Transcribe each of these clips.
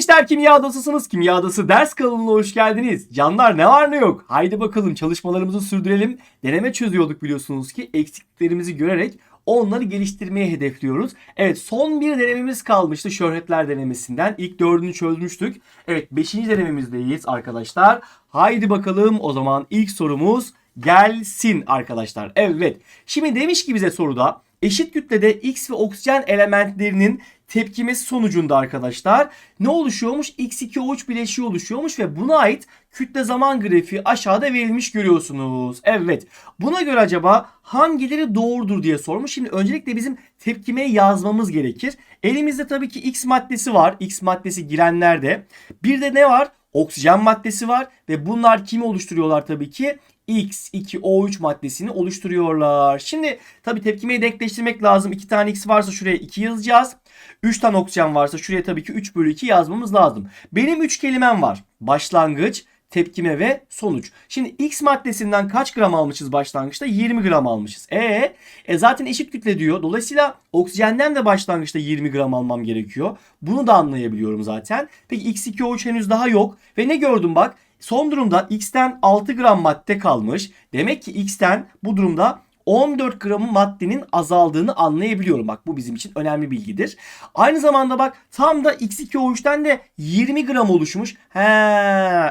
gençler Kimya Adasısınız. Kimya Adası ders kanalına hoş geldiniz. Canlar ne var ne yok. Haydi bakalım çalışmalarımızı sürdürelim. Deneme çözüyorduk biliyorsunuz ki eksikliklerimizi görerek onları geliştirmeye hedefliyoruz. Evet son bir denememiz kalmıştı şöhretler denemesinden. İlk dördünü çözmüştük. Evet beşinci denememizdeyiz arkadaşlar. Haydi bakalım o zaman ilk sorumuz gelsin arkadaşlar. Evet şimdi demiş ki bize soruda eşit kütlede X ve oksijen elementlerinin tepkimesi sonucunda arkadaşlar ne oluşuyormuş? X2O3 bileşiği oluşuyormuş ve buna ait kütle zaman grafiği aşağıda verilmiş görüyorsunuz. Evet. Buna göre acaba hangileri doğrudur diye sormuş. Şimdi öncelikle bizim tepkimeyi yazmamız gerekir. Elimizde tabii ki X maddesi var. X maddesi girenlerde. Bir de ne var? Oksijen maddesi var ve bunlar kimi oluşturuyorlar tabii ki? X2O3 maddesini oluşturuyorlar. Şimdi tabii tepkimeyi denkleştirmek lazım. 2 tane X varsa şuraya 2 yazacağız. 3 tane oksijen varsa şuraya tabii ki 3 bölü 2 yazmamız lazım. Benim 3 kelimem var. Başlangıç, tepkime ve sonuç. Şimdi X maddesinden kaç gram almışız başlangıçta? 20 gram almışız. E, e zaten eşit kütle diyor. Dolayısıyla oksijenden de başlangıçta 20 gram almam gerekiyor. Bunu da anlayabiliyorum zaten. Peki X2O3 henüz daha yok. Ve ne gördüm bak? Son durumda X'ten 6 gram madde kalmış. Demek ki X'ten bu durumda 14 gramı maddenin azaldığını anlayabiliyorum. Bak bu bizim için önemli bilgidir. Aynı zamanda bak tam da X2O3'ten de 20 gram oluşmuş. He,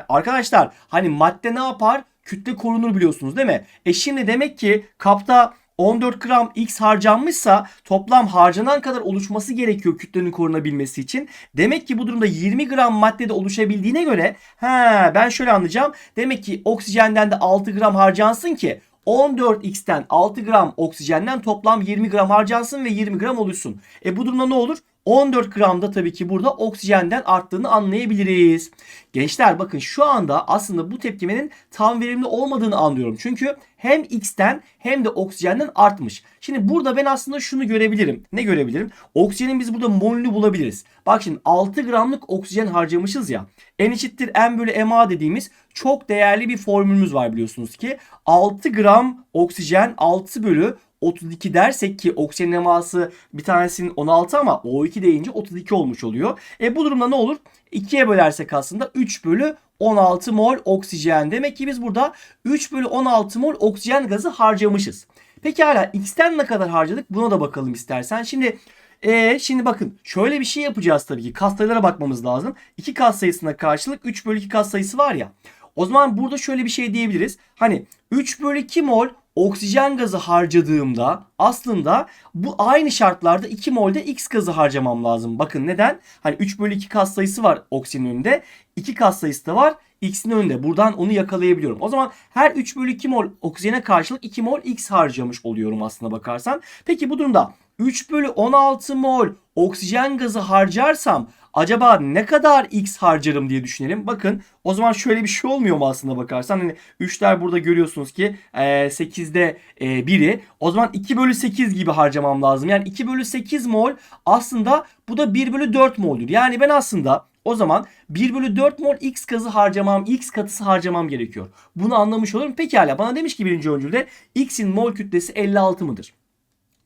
arkadaşlar hani madde ne yapar? Kütle korunur biliyorsunuz değil mi? E şimdi demek ki kapta 14 gram X harcanmışsa toplam harcanan kadar oluşması gerekiyor kütlenin korunabilmesi için. Demek ki bu durumda 20 gram maddede oluşabildiğine göre he, ben şöyle anlayacağım. Demek ki oksijenden de 6 gram harcansın ki 14x'ten 6 gram oksijenden toplam 20 gram harcansın ve 20 gram oluşsun. E bu durumda ne olur? 14 gramda tabii ki burada oksijenden arttığını anlayabiliriz. Gençler bakın şu anda aslında bu tepkimenin tam verimli olmadığını anlıyorum. Çünkü hem X'ten hem de oksijenden artmış. Şimdi burada ben aslında şunu görebilirim. Ne görebilirim? Oksijenin biz burada molünü bulabiliriz. Bak şimdi 6 gramlık oksijen harcamışız ya. N eşittir M bölü MA dediğimiz çok değerli bir formülümüz var biliyorsunuz ki. 6 gram oksijen 6 bölü 32 dersek ki oksijen eması bir tanesinin 16 ama O2 deyince 32 olmuş oluyor. E bu durumda ne olur? 2'ye bölersek aslında 3 bölü 16 mol oksijen. Demek ki biz burada 3 bölü 16 mol oksijen gazı harcamışız. Peki hala X'ten ne kadar harcadık? Buna da bakalım istersen. Şimdi e şimdi bakın şöyle bir şey yapacağız tabii ki. Kas sayılara bakmamız lazım. 2 kas sayısına karşılık 3 bölü 2 kas sayısı var ya. O zaman burada şöyle bir şey diyebiliriz. Hani 3 bölü 2 mol oksijen gazı harcadığımda aslında bu aynı şartlarda 2 molde X gazı harcamam lazım. Bakın neden? Hani 3 bölü 2 kas sayısı var oksijenin önünde. 2 kas sayısı da var X'in önünde. Buradan onu yakalayabiliyorum. O zaman her 3 bölü 2 mol oksijene karşılık 2 mol X harcamış oluyorum aslında bakarsan. Peki bu durumda 3 bölü 16 mol oksijen gazı harcarsam acaba ne kadar X harcarım diye düşünelim. Bakın o zaman şöyle bir şey olmuyor mu aslında bakarsan. Hani 3'ler burada görüyorsunuz ki e, 8'de e, 1'i. O zaman 2 bölü 8 gibi harcamam lazım. Yani 2 bölü 8 mol aslında bu da 1 bölü 4 mol'dur. Yani ben aslında o zaman 1 bölü 4 mol X gazı harcamam, X katısı harcamam gerekiyor. Bunu anlamış olurum. Pekala bana demiş ki birinci öncülde X'in mol kütlesi 56 mıdır?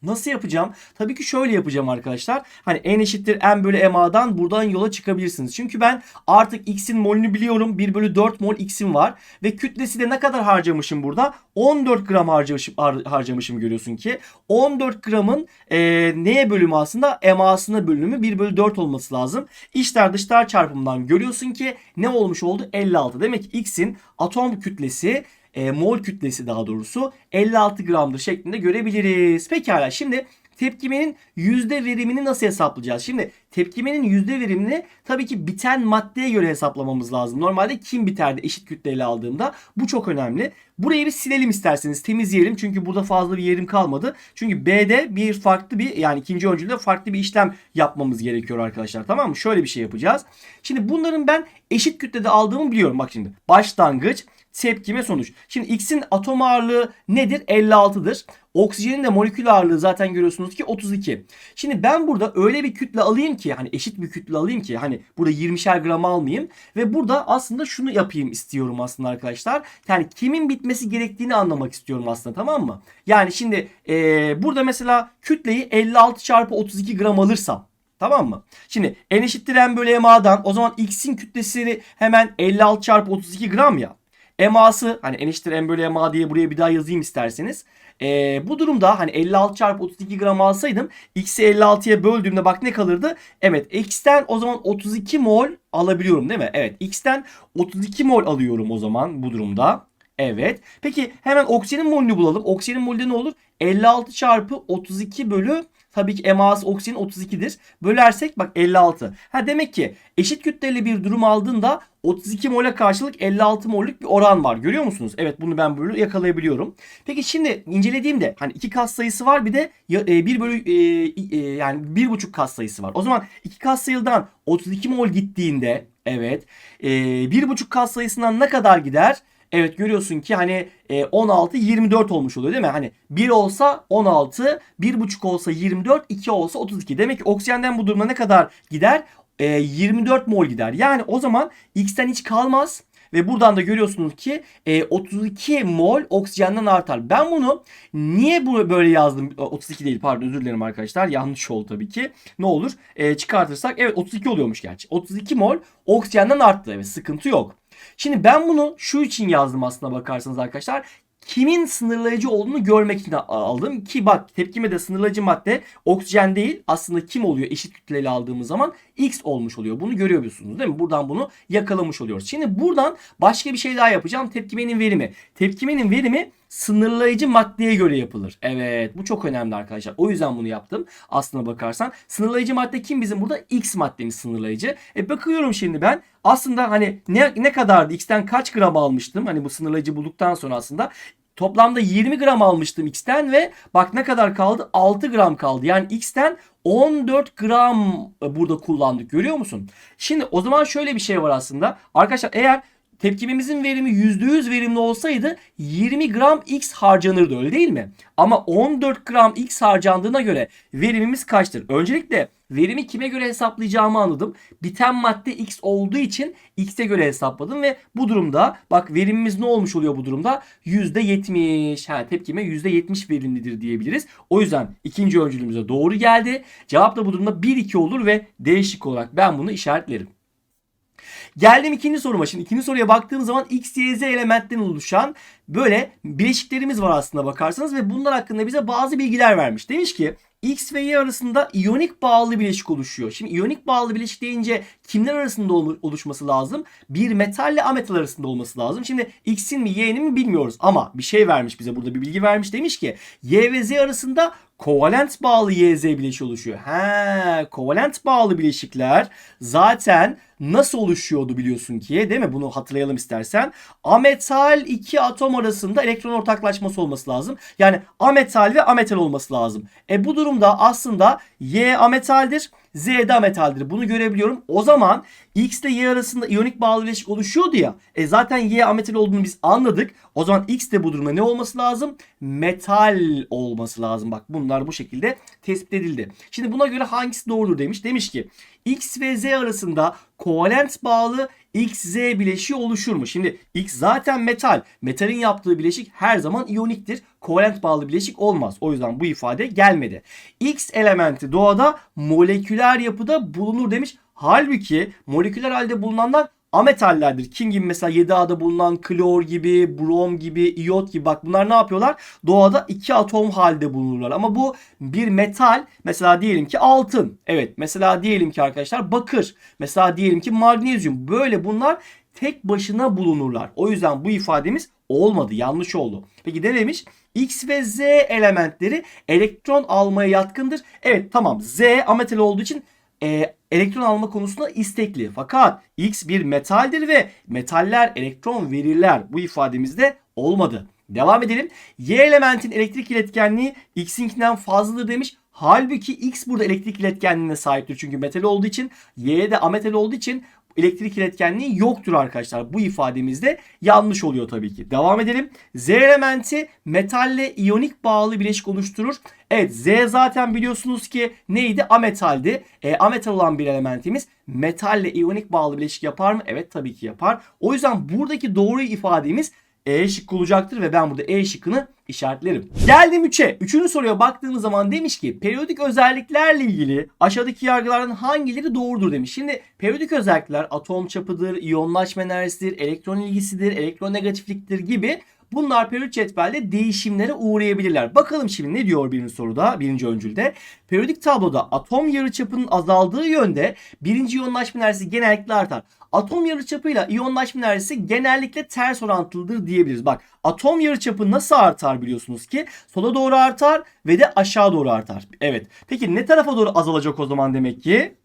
Nasıl yapacağım? Tabii ki şöyle yapacağım arkadaşlar. Hani n eşittir m bölü ma'dan buradan yola çıkabilirsiniz. Çünkü ben artık x'in molünü biliyorum. 1 bölü 4 mol x'im var. Ve kütlesi de ne kadar harcamışım burada? 14 gram harcamışım, harcamışım görüyorsun ki. 14 gramın e, neye bölümü aslında? MA'sına bölümü 1 bölü 4 olması lazım. İçler dışlar çarpımından görüyorsun ki ne olmuş oldu? 56. Demek ki x'in atom kütlesi e, mol kütlesi daha doğrusu 56 gramdır şeklinde görebiliriz. Pekala şimdi tepkimenin yüzde verimini nasıl hesaplayacağız? Şimdi tepkimenin yüzde verimini tabii ki biten maddeye göre hesaplamamız lazım. Normalde kim biterdi eşit kütleyle aldığımda bu çok önemli. Burayı bir silelim isterseniz temizleyelim çünkü burada fazla bir yerim kalmadı. Çünkü B'de bir farklı bir yani ikinci öncülde farklı bir işlem yapmamız gerekiyor arkadaşlar tamam mı? Şöyle bir şey yapacağız. Şimdi bunların ben eşit kütlede aldığımı biliyorum bak şimdi. Başlangıç tepkime sonuç. Şimdi X'in atom ağırlığı nedir? 56'dır. Oksijenin de molekül ağırlığı zaten görüyorsunuz ki 32. Şimdi ben burada öyle bir kütle alayım ki hani eşit bir kütle alayım ki hani burada 20'şer gram almayayım ve burada aslında şunu yapayım istiyorum aslında arkadaşlar. Yani kimin bitmesi gerektiğini anlamak istiyorum aslında tamam mı? Yani şimdi ee, burada mesela kütleyi 56 çarpı 32 gram alırsam Tamam mı? Şimdi n eşittir m bölü ma'dan o zaman x'in kütlesini hemen 56 çarpı 32 gram ya. MA'sı hani n eşittir m bölü ma diye buraya bir daha yazayım isterseniz. Ee, bu durumda hani 56 çarpı 32 gram alsaydım x'i 56'ya böldüğümde bak ne kalırdı? Evet x'ten o zaman 32 mol alabiliyorum değil mi? Evet x'ten 32 mol alıyorum o zaman bu durumda. Evet. Peki hemen oksijenin molünü bulalım. Oksijenin molü ne olur? 56 çarpı 32 bölü tabii ki eması oksijen 32'dir. Bölersek bak 56. Ha demek ki eşit kütleli bir durum aldığında 32 mole karşılık 56 mollük bir oran var. Görüyor musunuz? Evet bunu ben böyle yakalayabiliyorum. Peki şimdi incelediğimde hani iki kas sayısı var bir de 1 bölü e, e, yani 1,5 kas sayısı var. O zaman iki kas sayıdan 32 mol gittiğinde evet e, 1,5 kas sayısından ne kadar gider? Evet görüyorsun ki hani 16 24 olmuş oluyor değil mi? Hani 1 olsa 16, 1,5 olsa 24, 2 olsa 32. Demek ki oksijenden bu duruma ne kadar gider? 24 mol gider. Yani o zaman X'ten hiç kalmaz. Ve buradan da görüyorsunuz ki 32 mol oksijenden artar. Ben bunu niye böyle yazdım? 32 değil pardon özür dilerim arkadaşlar. Yanlış oldu tabii ki. Ne olur? çıkartırsak evet 32 oluyormuş gerçi. 32 mol oksijenden arttı. Evet sıkıntı yok. Şimdi ben bunu şu için yazdım aslına bakarsanız arkadaşlar kimin sınırlayıcı olduğunu görmek için aldım. Ki bak tepkime de sınırlayıcı madde oksijen değil aslında kim oluyor eşit kütleli aldığımız zaman X olmuş oluyor. Bunu görüyorsunuz değil mi? Buradan bunu yakalamış oluyoruz. Şimdi buradan başka bir şey daha yapacağım. Tepkimenin verimi. Tepkimenin verimi sınırlayıcı maddeye göre yapılır. Evet bu çok önemli arkadaşlar. O yüzden bunu yaptım. Aslına bakarsan sınırlayıcı madde kim bizim burada? X maddemiz sınırlayıcı. E bakıyorum şimdi ben aslında hani ne, ne kadardı? X'ten kaç gram almıştım? Hani bu sınırlayıcı bulduktan sonra aslında Toplamda 20 gram almıştım X'ten ve bak ne kadar kaldı? 6 gram kaldı. Yani X'ten 14 gram burada kullandık. Görüyor musun? Şimdi o zaman şöyle bir şey var aslında. Arkadaşlar eğer tepkimimizin verimi %100 verimli olsaydı 20 gram X harcanırdı öyle değil mi? Ama 14 gram X harcandığına göre verimimiz kaçtır? Öncelikle verimi kime göre hesaplayacağımı anladım. Biten madde X olduğu için X'e göre hesapladım ve bu durumda bak verimimiz ne olmuş oluyor bu durumda? %70. Ha, tepkime %70 verimlidir diyebiliriz. O yüzden ikinci öncülümüze doğru geldi. Cevap da bu durumda 1-2 olur ve değişik olarak ben bunu işaretlerim. Geldim ikinci soruma. Şimdi ikinci soruya baktığım zaman X, Y, Z elementten oluşan böyle bileşiklerimiz var aslında bakarsanız ve bunlar hakkında bize bazı bilgiler vermiş. Demiş ki X ve Y arasında iyonik bağlı bileşik oluşuyor. Şimdi iyonik bağlı bileşik deyince kimler arasında oluşması lazım? Bir metal ile ametal arasında olması lazım. Şimdi X'in mi Y'nin mi bilmiyoruz ama bir şey vermiş bize burada bir bilgi vermiş. Demiş ki Y ve Z arasında kovalent bağlı YZ bileşiği oluşuyor. He, kovalent bağlı bileşikler zaten nasıl oluşuyordu biliyorsun ki değil mi? Bunu hatırlayalım istersen. Ametal iki atom arasında elektron ortaklaşması olması lazım. Yani ametal ve ametal olması lazım. E bu durumda aslında Y ametaldir. Z de ametaldir. Bunu görebiliyorum. O zaman X ile Y arasında iyonik bağlı bileşik oluşuyordu ya. E zaten Y ametal olduğunu biz anladık. O zaman X de bu durumda ne olması lazım? Metal olması lazım. Bak bunlar bu şekilde tespit edildi. Şimdi buna göre hangisi doğrudur demiş. Demiş ki X ve Z arasında kovalent bağlı XZ bileşiği oluşur mu? Şimdi X zaten metal. Metalin yaptığı bileşik her zaman iyoniktir. Kovalent bağlı bileşik olmaz. O yüzden bu ifade gelmedi. X elementi doğada moleküler yapıda bulunur demiş. Halbuki moleküler halde bulunanlar ametallerdir. Kim gibi mesela 7A'da bulunan klor gibi, brom gibi, iyot gibi bak bunlar ne yapıyorlar? Doğada iki atom halde bulunurlar. Ama bu bir metal mesela diyelim ki altın. Evet mesela diyelim ki arkadaşlar bakır. Mesela diyelim ki magnezyum. Böyle bunlar tek başına bulunurlar. O yüzden bu ifademiz olmadı. Yanlış oldu. Peki ne demiş? X ve Z elementleri elektron almaya yatkındır. Evet tamam Z ametal olduğu için e, elektron alma konusunda istekli. Fakat X bir metaldir ve metaller elektron verirler. Bu ifademizde olmadı. Devam edelim. Y elementin elektrik iletkenliği X'inkinden fazladır demiş. Halbuki X burada elektrik iletkenliğine sahiptir. Çünkü metal olduğu için Y de ametal olduğu için elektrik iletkenliği yoktur arkadaşlar. Bu ifademizde yanlış oluyor tabii ki. Devam edelim. Z elementi metalle iyonik bağlı bileşik oluşturur. Evet Z zaten biliyorsunuz ki neydi? Ametaldi. E, ametal olan bir elementimiz metalle iyonik bağlı bileşik yapar mı? Evet tabii ki yapar. O yüzden buradaki doğru ifademiz E şıkkı olacaktır ve ben burada E şıkkını işaretlerim. Geldim 3'e. Üçüncü soruya baktığımız zaman demiş ki periyodik özelliklerle ilgili aşağıdaki yargılardan hangileri doğrudur demiş. Şimdi periyodik özellikler atom çapıdır, iyonlaşma enerjisidir, elektron ilgisidir, elektronegatifliktir gibi Bunlar periyodik cetvelde değişimlere uğrayabilirler. Bakalım şimdi ne diyor birinci soruda, birinci öncülde. Periyodik tabloda atom yarıçapının azaldığı yönde birinci iyonlaşma enerjisi genellikle artar. Atom yarıçapıyla iyonlaşma enerjisi genellikle ters orantılıdır diyebiliriz. Bak atom yarıçapı nasıl artar biliyorsunuz ki sola doğru artar ve de aşağı doğru artar. Evet. Peki ne tarafa doğru azalacak o zaman demek ki?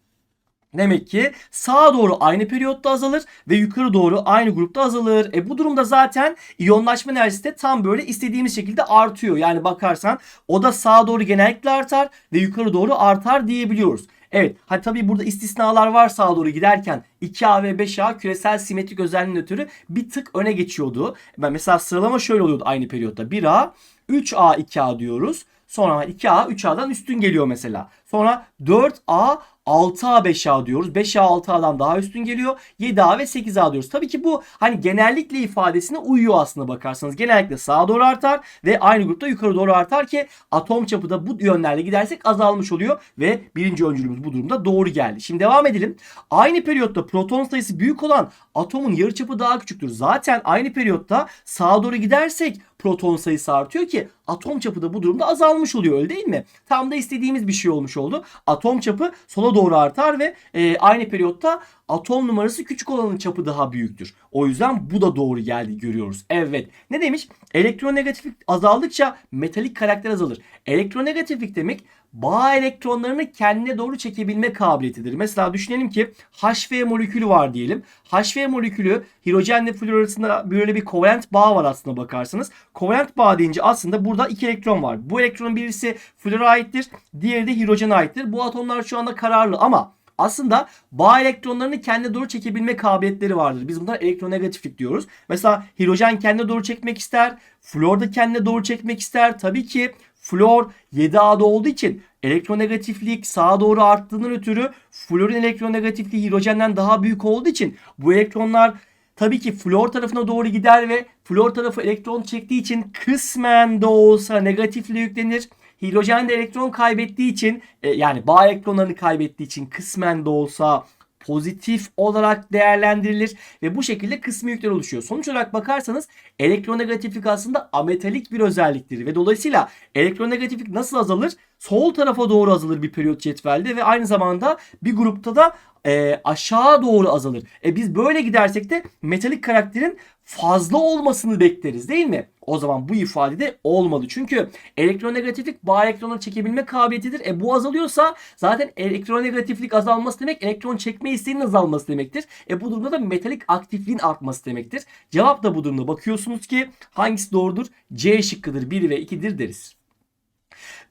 Demek ki sağa doğru aynı periyotta azalır ve yukarı doğru aynı grupta azalır. E bu durumda zaten iyonlaşma enerjisi de tam böyle istediğimiz şekilde artıyor. Yani bakarsan o da sağa doğru genellikle artar ve yukarı doğru artar diyebiliyoruz. Evet hadi tabii burada istisnalar var sağa doğru giderken 2A ve 5A küresel simetrik özelliğinden ötürü bir tık öne geçiyordu. Ben mesela sıralama şöyle oluyordu aynı periyotta 1A 3A 2A diyoruz. Sonra 2A 3A'dan üstün geliyor mesela. Sonra 4A 6A 5A diyoruz. 5A 6A'dan daha üstün geliyor. 7A ve 8A diyoruz. Tabii ki bu hani genellikle ifadesine uyuyor aslında bakarsanız. Genellikle sağa doğru artar ve aynı grupta yukarı doğru artar ki atom çapı da bu yönlerle gidersek azalmış oluyor ve birinci öncülümüz bu durumda doğru geldi. Şimdi devam edelim. Aynı periyotta proton sayısı büyük olan atomun yarıçapı daha küçüktür. Zaten aynı periyotta sağa doğru gidersek proton sayısı artıyor ki atom çapı da bu durumda azalmış oluyor öyle değil mi? Tam da istediğimiz bir şey olmuş oldu. Atom çapı sola doğru artar ve e, aynı periyotta atom numarası küçük olanın çapı daha büyüktür. O yüzden bu da doğru geldi görüyoruz. Evet. Ne demiş? Elektronegatiflik azaldıkça metalik karakter azalır. Elektronegatiflik demek bağ elektronlarını kendine doğru çekebilme kabiliyetidir. Mesela düşünelim ki HV molekülü var diyelim. HV molekülü hidrojenle flor arasında böyle bir kovalent bağ var aslında bakarsanız. Kovalent bağ deyince aslında burada iki elektron var. Bu elektronun birisi flora aittir, diğeri de hidrojene aittir. Bu atomlar şu anda kararlı ama aslında bağ elektronlarını kendine doğru çekebilme kabiliyetleri vardır. Biz bunlara elektronegatiflik diyoruz. Mesela hidrojen kendine doğru çekmek ister. Flor da kendine doğru çekmek ister. Tabii ki flor 7A'da olduğu için elektronegatiflik sağa doğru arttığından ötürü florun elektronegatifliği hidrojenden daha büyük olduğu için bu elektronlar tabii ki flor tarafına doğru gider ve flor tarafı elektron çektiği için kısmen de olsa negatifle yüklenir. Hidrojen de elektron kaybettiği için e, yani bağ elektronlarını kaybettiği için kısmen de olsa pozitif olarak değerlendirilir ve bu şekilde kısmi yükler oluşuyor. Sonuç olarak bakarsanız elektronegatiflik aslında ametalik bir özelliktir ve dolayısıyla elektronegatiflik nasıl azalır? Sol tarafa doğru azalır bir periyot cetvelde ve aynı zamanda bir grupta da e, aşağı doğru azalır. E biz böyle gidersek de metalik karakterin fazla olmasını bekleriz değil mi? O zaman bu ifade de olmalı. Çünkü elektronegatiflik bağ elektronları çekebilme kabiliyetidir. E bu azalıyorsa zaten elektronegatiflik azalması demek elektron çekme isteğinin azalması demektir. E bu durumda da metalik aktifliğin artması demektir. Cevap da bu durumda. Bakıyorsunuz ki hangisi doğrudur? C şıkkıdır 1 ve 2'dir deriz.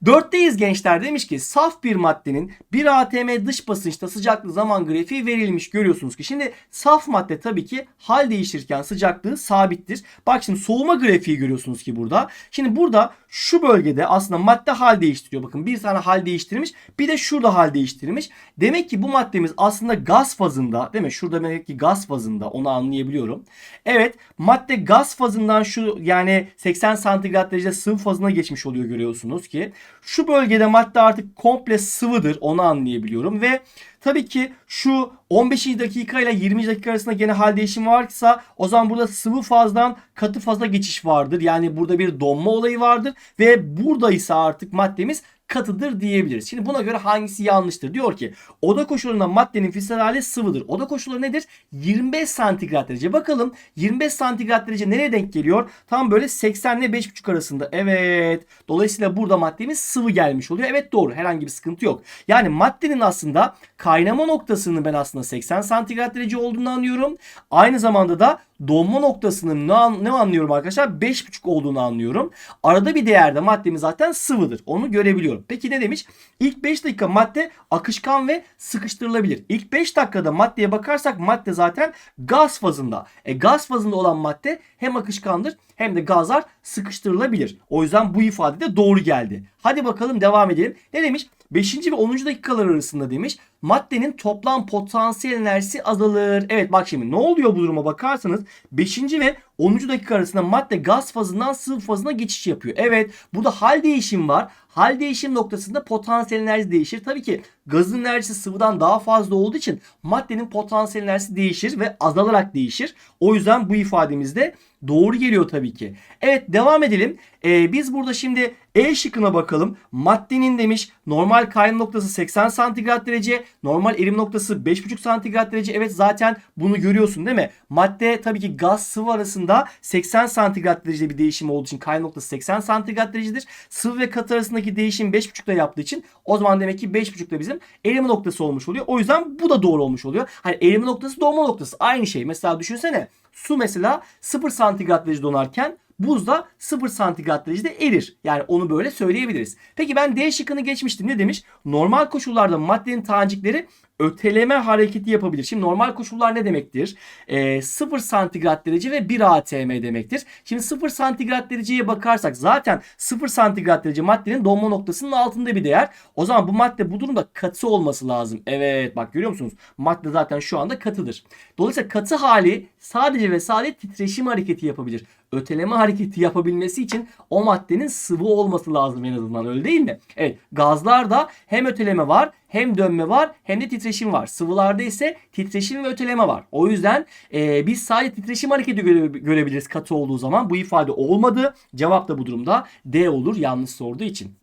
Dörtteyiz gençler demiş ki saf bir maddenin bir atm dış basınçta sıcaklığı zaman grafiği verilmiş görüyorsunuz ki. Şimdi saf madde tabii ki hal değişirken sıcaklığı sabittir. Bak şimdi soğuma grafiği görüyorsunuz ki burada. Şimdi burada şu bölgede aslında madde hal değiştiriyor. Bakın bir tane hal değiştirmiş bir de şurada hal değiştirmiş. Demek ki bu maddemiz aslında gaz fazında değil mi? Şurada demek ki gaz fazında onu anlayabiliyorum. Evet madde gaz fazından şu yani 80 santigrat derece sıvı fazına geçmiş oluyor görüyorsunuz ki. Şu bölgede madde artık komple sıvıdır onu anlayabiliyorum ve tabii ki şu 15. dakika ile 20. dakika arasında gene hal değişimi varsa o zaman burada sıvı fazdan katı faza geçiş vardır. Yani burada bir donma olayı vardır ve burada ise artık maddemiz katıdır diyebiliriz. Şimdi buna göre hangisi yanlıştır? Diyor ki oda koşullarında maddenin fiziksel hali sıvıdır. Oda koşulları nedir? 25 santigrat derece. Bakalım 25 santigrat derece nereye denk geliyor? Tam böyle 80 ile 5,5 arasında. Evet. Dolayısıyla burada maddemiz sıvı gelmiş oluyor. Evet doğru. Herhangi bir sıkıntı yok. Yani maddenin aslında kaynama noktasının ben aslında 80 santigrat derece olduğunu anlıyorum. Aynı zamanda da donma noktasının ne, an, ne anlıyorum arkadaşlar? 5,5 olduğunu anlıyorum. Arada bir değerde maddemiz zaten sıvıdır. Onu görebiliyorum. Peki ne demiş? İlk 5 dakika madde akışkan ve sıkıştırılabilir. İlk 5 dakikada maddeye bakarsak madde zaten gaz fazında. E gaz fazında olan madde hem akışkandır hem de gazlar sıkıştırılabilir. O yüzden bu ifade de doğru geldi. Hadi bakalım devam edelim. Ne demiş? 5. ve 10. dakikalar arasında demiş maddenin toplam potansiyel enerjisi azalır. Evet bak şimdi ne oluyor bu duruma bakarsanız 5. ve 10. dakika arasında madde gaz fazından sıvı fazına geçiş yapıyor. Evet burada hal değişim var. Hal değişim noktasında potansiyel enerji değişir. Tabii ki gazın enerjisi sıvıdan daha fazla olduğu için maddenin potansiyel enerjisi değişir ve azalarak değişir. O yüzden bu ifademizde doğru geliyor tabii ki. Evet devam edelim. Ee, biz burada şimdi E şıkkına bakalım. Maddenin demiş normal kaynama noktası 80 santigrat derece. Normal erim noktası 5,5 santigrat derece. Evet zaten bunu görüyorsun değil mi? Madde tabii ki gaz sıvı arasında 80 santigrat derecede bir değişim olduğu için kaynama noktası 80 santigrat derecedir. Sıvı ve katı arasındaki değişim 5,5'da yaptığı için o zaman demek ki 5,5'da bizim erime noktası olmuş oluyor. O yüzden bu da doğru olmuş oluyor. Hani erime noktası doğma noktası aynı şey. Mesela düşünsene su mesela 0 santigrat derece donarken buz da 0 santigrat derecede erir. Yani onu böyle söyleyebiliriz. Peki ben D şıkkını geçmiştim. Ne demiş? Normal koşullarda maddenin tanecikleri öteleme hareketi yapabilir. Şimdi normal koşullar ne demektir? E, 0 santigrat derece ve 1 atm demektir. Şimdi 0 santigrat dereceye bakarsak zaten 0 santigrat derece maddenin donma noktasının altında bir değer. O zaman bu madde bu durumda katı olması lazım. Evet bak görüyor musunuz? Madde zaten şu anda katıdır. Dolayısıyla katı hali sadece ve sadece titreşim hareketi yapabilir. Öteleme hareketi yapabilmesi için o maddenin sıvı olması lazım en azından öyle değil mi? Evet gazlarda hem öteleme var hem dönme var hem de titreşim var. Sıvılarda ise titreşim ve öteleme var. O yüzden e, biz sadece titreşim hareketi göre, görebiliriz katı olduğu zaman. Bu ifade olmadı. Cevap da bu durumda D olur yanlış sorduğu için.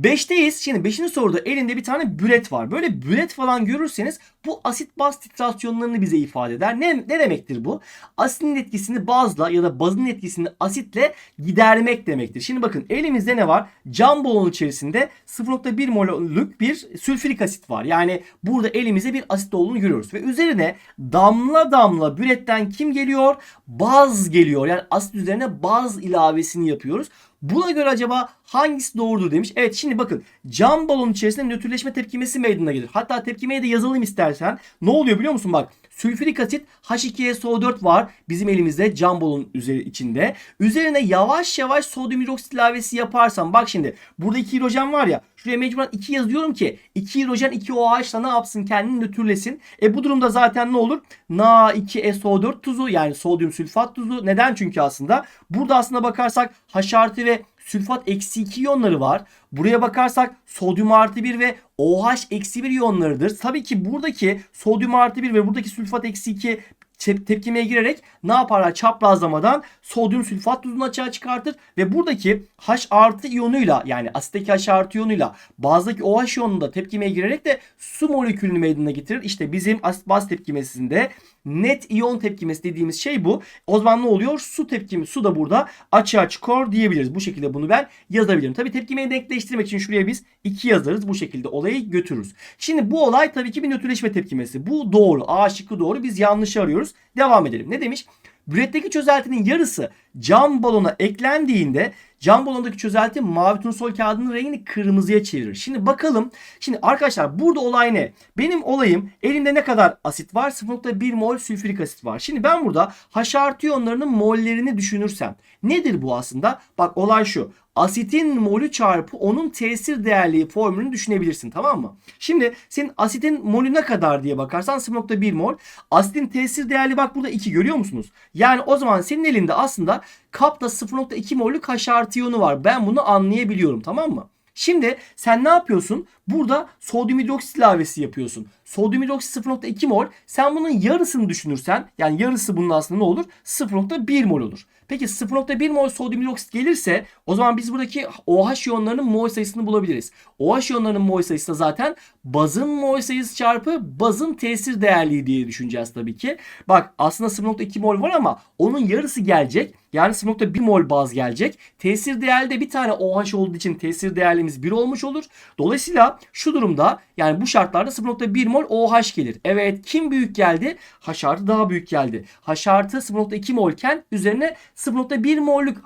5'teyiz. Şimdi 5. soruda elinde bir tane büret var. Böyle büret falan görürseniz bu asit baz titrasyonlarını bize ifade eder. Ne, ne demektir bu? Asitin etkisini bazla ya da bazın etkisini asitle gidermek demektir. Şimdi bakın elimizde ne var? Cam balon içerisinde 0.1 mol'lük bir sülfürik asit var. Yani burada elimizde bir asit olduğunu görüyoruz. Ve üzerine damla damla büretten kim geliyor? Baz geliyor. Yani asit üzerine baz ilavesini yapıyoruz. Buna göre acaba hangisi doğrudur demiş. Evet şimdi bakın cam balon içerisinde nötrleşme tepkimesi meydana gelir. Hatta tepkimeye de yazalım istersen. Ne oluyor biliyor musun bak. Sülfürik asit H2SO4 var bizim elimizde cam balon üzeri içinde. Üzerine yavaş yavaş sodyum hidroksit ilavesi yaparsam bak şimdi burada iki hidrojen var ya şuraya mecburen 2 yazıyorum ki 2 hidrojen 2 OH ile ne yapsın kendini nötrlesin. E bu durumda zaten ne olur? Na2SO4 tuzu yani sodyum sülfat tuzu. Neden? Çünkü aslında burada aslında bakarsak H artı ve sülfat eksi 2 iyonları var. Buraya bakarsak sodyum artı 1 ve OH eksi 1 iyonlarıdır. Tabii ki buradaki sodyum artı 1 ve buradaki sülfat eksi 2 tepkimeye girerek ne yaparlar? Çaprazlamadan sodyum sülfat tuzunu açığa çıkartır ve buradaki H artı iyonuyla yani asitteki H artı iyonuyla bazdaki OH iyonunda tepkimeye girerek de su molekülünü meydana getirir. İşte bizim asit baz tepkimesinde net iyon tepkimesi dediğimiz şey bu. O zaman ne oluyor? Su tepkimi, su da burada açığa çıkıyor diyebiliriz. Bu şekilde bunu ben yazabilirim. Tabii tepkimeyi denkleştirmek için şuraya biz 2 yazarız. Bu şekilde olayı götürürüz. Şimdi bu olay tabii ki bir nötrleşme tepkimesi. Bu doğru. A şıkkı doğru. Biz yanlışı arıyoruz. Devam edelim. Ne demiş? Büretteki çözeltinin yarısı cam balona eklendiğinde cam balondaki çözelti mavi turnusol kağıdının rengini kırmızıya çevirir. Şimdi bakalım. Şimdi arkadaşlar burada olay ne? Benim olayım elimde ne kadar asit var? 0.1 mol sülfürik asit var. Şimdi ben burada H artı mollerini düşünürsem nedir bu aslında? Bak olay şu. Asitin molü çarpı onun tesir değerliği formülünü düşünebilirsin tamam mı? Şimdi senin asitin molü ne kadar diye bakarsan 0.1 mol. Asitin tesir değerli bak burada 2 görüyor musunuz? Yani o zaman senin elinde aslında kapta 0.2 mollük H artı iyonu var. Ben bunu anlayabiliyorum tamam mı? Şimdi sen ne yapıyorsun? Burada sodyum hidroksit ilavesi yapıyorsun. Sodyum hidroksit 0.2 mol. Sen bunun yarısını düşünürsen yani yarısı bunun aslında ne olur? 0.1 mol olur. Peki 0.1 mol sodyum hidroksit gelirse o zaman biz buradaki OH iyonlarının mol sayısını bulabiliriz. OH iyonlarının mol sayısı da zaten bazın mol sayısı çarpı bazın tesir değerliği diye düşüneceğiz tabii ki. Bak aslında 0.2 mol var ama onun yarısı gelecek. Yani 0.1 mol baz gelecek. Tesir değerli bir tane OH olduğu için tesir değerlimiz 1 olmuş olur. Dolayısıyla şu durumda yani bu şartlarda 0.1 mol OH gelir. Evet kim büyük geldi? H artı daha büyük geldi. H artı 0.2 molken üzerine 0.1 mollük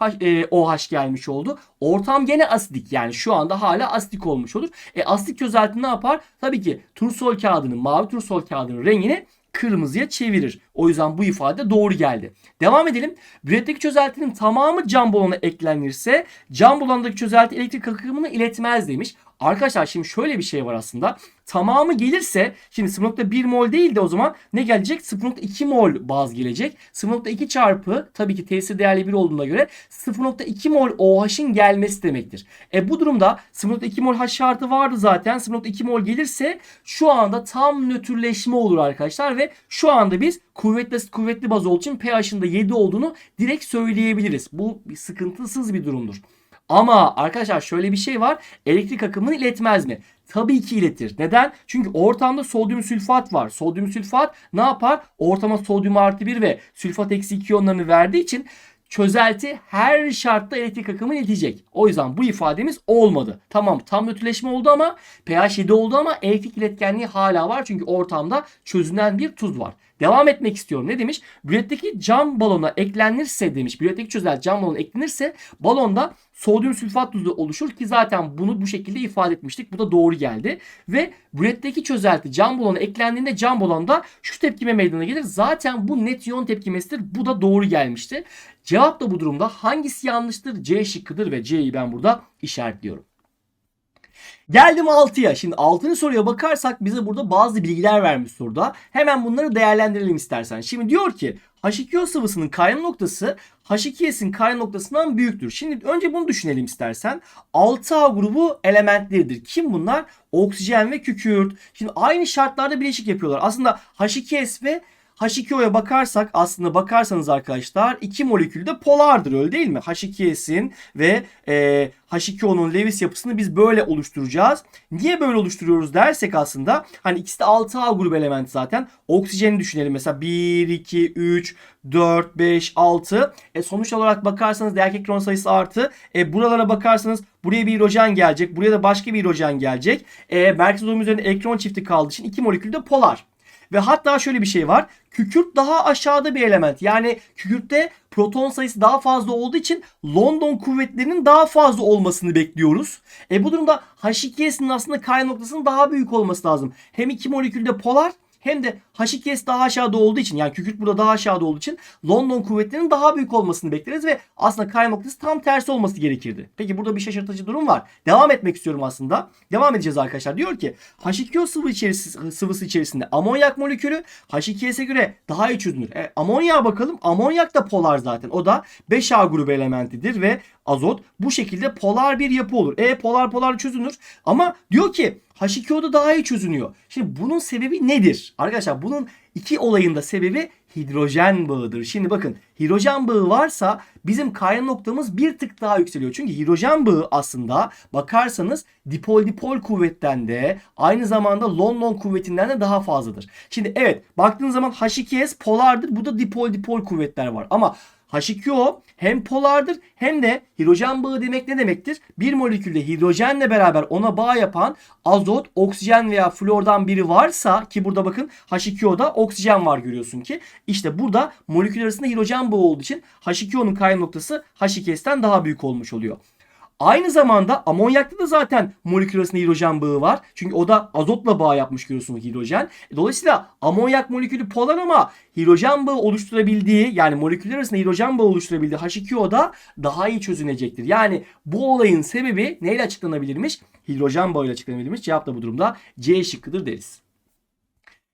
OH gelmiş oldu. Ortam gene asidik yani şu anda hala asidik olmuş olur. E asidik çözelti ne yapar? Tabii ki tursol kağıdının mavi tursol kağıdının rengini kırmızıya çevirir. O yüzden bu ifade doğru geldi. Devam edelim. Büretteki çözeltinin tamamı cam balona eklenirse cam balondaki çözelti elektrik akımını iletmez demiş. Arkadaşlar şimdi şöyle bir şey var aslında. Tamamı gelirse şimdi 0.1 mol değil de o zaman ne gelecek? 0.2 mol baz gelecek. 0.2 çarpı tabii ki tesir değerli 1 olduğuna göre 0.2 mol OH'ın gelmesi demektir. E bu durumda 0.2 mol H şartı vardı zaten. 0.2 mol gelirse şu anda tam nötrleşme olur arkadaşlar ve şu anda biz kuvvetli kuvvetli baz olduğu için pH'ın da 7 olduğunu direkt söyleyebiliriz. Bu sıkıntısız bir durumdur. Ama arkadaşlar şöyle bir şey var. Elektrik akımını iletmez mi? Tabii ki iletir. Neden? Çünkü ortamda sodyum sülfat var. Sodyum sülfat ne yapar? Ortama sodyum artı 1 ve sülfat eksi 2 iyonlarını verdiği için çözelti her şartta elektrik akımını iletecek. O yüzden bu ifademiz olmadı. Tamam tam nötrleşme oldu ama pH 7 oldu ama elektrik iletkenliği hala var. Çünkü ortamda çözünen bir tuz var. Devam etmek istiyorum. Ne demiş? Büretteki cam balona eklenirse demiş. Büretteki çözelti cam balona eklenirse balonda sodyum sülfat tuzu oluşur ki zaten bunu bu şekilde ifade etmiştik. Bu da doğru geldi. Ve büretteki çözelti cam balona eklendiğinde cam balonda şu tepkime meydana gelir. Zaten bu net iyon tepkimesidir. Bu da doğru gelmişti. Cevap da bu durumda hangisi yanlıştır? C şıkkıdır ve C'yi ben burada işaretliyorum. Geldim 6'ya. Şimdi 6. soruya bakarsak bize burada bazı bilgiler vermiş soruda. Hemen bunları değerlendirelim istersen. Şimdi diyor ki H2O sıvısının kaynama noktası H2S'in kaynama noktasından büyüktür. Şimdi önce bunu düşünelim istersen. 6A grubu elementleridir. Kim bunlar? Oksijen ve kükürt. Şimdi aynı şartlarda bileşik yapıyorlar. Aslında H2S ve H2O'ya bakarsak aslında bakarsanız arkadaşlar iki molekül de polardır öyle değil mi? H2S'in ve e, H2O'nun Lewis yapısını biz böyle oluşturacağız. Niye böyle oluşturuyoruz dersek aslında hani ikisi de 6A grubu element zaten. Oksijeni düşünelim mesela 1, 2, 3, 4, 5, 6. E sonuç olarak bakarsanız erkek elektron sayısı artı. E buralara bakarsanız buraya bir hidrojen gelecek. Buraya da başka bir hidrojen gelecek. E merkez atom üzerinde elektron çifti kaldığı için iki molekül de polar. Ve hatta şöyle bir şey var. Kükürt daha aşağıda bir element. Yani kükürtte proton sayısı daha fazla olduğu için London kuvvetlerinin daha fazla olmasını bekliyoruz. E bu durumda H2S'nin aslında kaynak noktasının daha büyük olması lazım. Hem iki molekülde polar hem de H2S daha aşağıda olduğu için yani kükürt burada daha aşağıda olduğu için London kuvvetlerinin daha büyük olmasını bekleriz ve aslında noktası tam tersi olması gerekirdi. Peki burada bir şaşırtıcı durum var. Devam etmek istiyorum aslında. Devam edeceğiz arkadaşlar. Diyor ki H2O sıvı içerisi, sıvısı içerisinde amonyak molekülü H2S'e göre daha iyi çözünür. E, amonyağa bakalım. Amonyak da polar zaten. O da 5A grubu elementidir ve azot bu şekilde polar bir yapı olur. E polar polar çözünür ama diyor ki H2O'da daha iyi çözünüyor. Şimdi bunun sebebi nedir? Arkadaşlar bunun iki olayında sebebi hidrojen bağıdır. Şimdi bakın hidrojen bağı varsa bizim kaynağı noktamız bir tık daha yükseliyor. Çünkü hidrojen bağı aslında bakarsanız dipol dipol kuvvetten de aynı zamanda London kuvvetinden de daha fazladır. Şimdi evet baktığınız zaman H2S polardır. Bu da dipol dipol kuvvetler var. Ama H2O hem polardır hem de hidrojen bağı demek ne demektir? Bir molekülde hidrojenle beraber ona bağ yapan azot, oksijen veya flordan biri varsa ki burada bakın H2O'da oksijen var görüyorsun ki. işte burada molekül arasında hidrojen bağı olduğu için H2O'nun kaynama noktası H2S'ten daha büyük olmuş oluyor. Aynı zamanda amonyakta da zaten molekül arasında hidrojen bağı var. Çünkü o da azotla bağ yapmış görüyorsunuz hidrojen. Dolayısıyla amonyak molekülü polar ama hidrojen bağı oluşturabildiği yani moleküller arasında hidrojen bağı oluşturabildiği H2O'da daha iyi çözünecektir. Yani bu olayın sebebi neyle açıklanabilirmiş? Hidrojen bağıyla açıklanabilirmiş. Cevap da bu durumda C şıkkıdır deriz.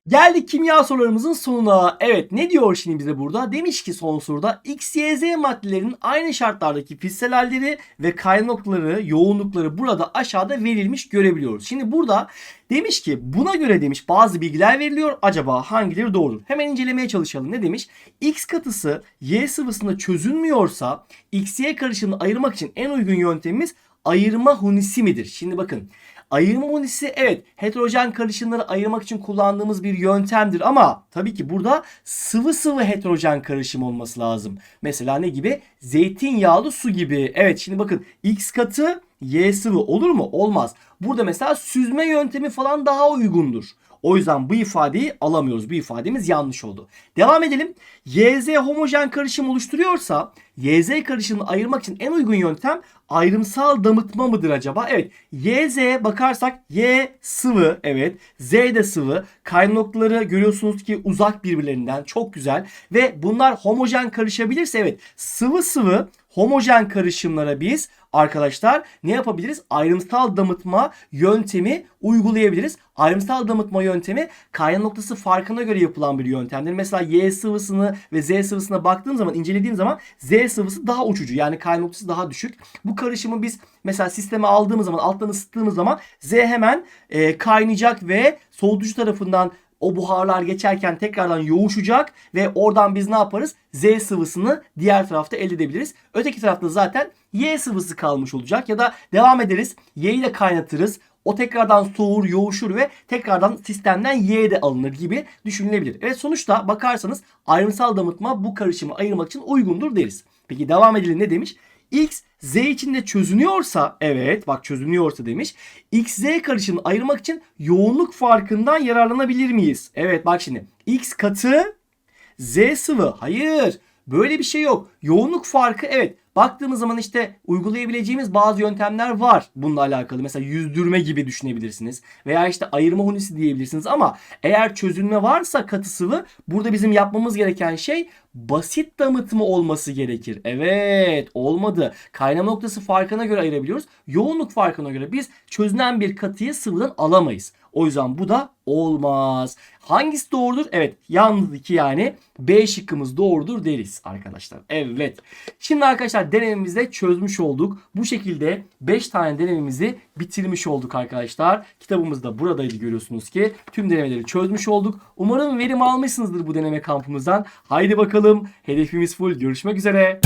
Geldik kimya sorularımızın sonuna. Evet ne diyor şimdi bize burada? Demiş ki son soruda X, Y, Z maddelerinin aynı şartlardaki fiziksel halleri ve kaynakları, yoğunlukları burada aşağıda verilmiş görebiliyoruz. Şimdi burada demiş ki buna göre demiş bazı bilgiler veriliyor. Acaba hangileri doğrudur? Hemen incelemeye çalışalım. Ne demiş? X katısı Y sıvısında çözünmüyorsa X, Y karışımını ayırmak için en uygun yöntemimiz ayırma hunisi midir? Şimdi bakın Ayırma unisi evet heterojen karışımları ayırmak için kullandığımız bir yöntemdir ama tabii ki burada sıvı sıvı heterojen karışım olması lazım. Mesela ne gibi? Zeytinyağlı su gibi. Evet şimdi bakın X katı Y sıvı olur mu? Olmaz. Burada mesela süzme yöntemi falan daha uygundur. O yüzden bu ifadeyi alamıyoruz. Bu ifademiz yanlış oldu. Devam edelim. YZ homojen karışım oluşturuyorsa YZ karışımını ayırmak için en uygun yöntem ayrımsal damıtma mıdır acaba? Evet. YZ'ye bakarsak Y sıvı. Evet. Z de sıvı. Kaynama noktaları görüyorsunuz ki uzak birbirlerinden. Çok güzel. Ve bunlar homojen karışabilirse evet. Sıvı sıvı homojen karışımlara biz arkadaşlar ne yapabiliriz? Ayrımsal damıtma yöntemi uygulayabiliriz. Ayrımsal damıtma yöntemi kaynama noktası farkına göre yapılan bir yöntemdir. Mesela Y sıvısını ve Z sıvısına baktığım zaman, incelediğim zaman Z sıvısı daha uçucu. Yani kaynama noktası daha düşük. Bu karışımı biz mesela sisteme aldığımız zaman, alttan ısıttığımız zaman Z hemen e, kaynayacak ve soğutucu tarafından o buharlar geçerken tekrardan yoğuşacak ve oradan biz ne yaparız? Z sıvısını diğer tarafta elde edebiliriz. Öteki tarafta zaten Y sıvısı kalmış olacak ya da devam ederiz. Y ile kaynatırız. O tekrardan soğur, yoğuşur ve tekrardan sistemden Y de alınır gibi düşünülebilir. Evet sonuçta bakarsanız ayrımsal damıtma bu karışımı ayırmak için uygundur deriz. Peki devam edelim ne demiş? X Z içinde çözünüyorsa evet bak çözünüyorsa demiş. X Z karışımını ayırmak için yoğunluk farkından yararlanabilir miyiz? Evet bak şimdi X katı Z sıvı. Hayır. Böyle bir şey yok. Yoğunluk farkı evet. Baktığımız zaman işte uygulayabileceğimiz bazı yöntemler var bununla alakalı. Mesela yüzdürme gibi düşünebilirsiniz. Veya işte ayırma hunisi diyebilirsiniz ama eğer çözülme varsa katı sıvı burada bizim yapmamız gereken şey basit damıtma olması gerekir. Evet olmadı. Kaynama noktası farkına göre ayırabiliyoruz. Yoğunluk farkına göre biz çözünen bir katıyı sıvıdan alamayız. O yüzden bu da olmaz. Hangisi doğrudur? Evet yalnız iki yani B şıkkımız doğrudur deriz arkadaşlar. Evet. Şimdi arkadaşlar denememizde çözmüş olduk. Bu şekilde 5 tane denememizi bitirmiş olduk arkadaşlar. Kitabımız da buradaydı görüyorsunuz ki. Tüm denemeleri çözmüş olduk. Umarım verim almışsınızdır bu deneme kampımızdan. Haydi bakalım hedefimiz full. Görüşmek üzere.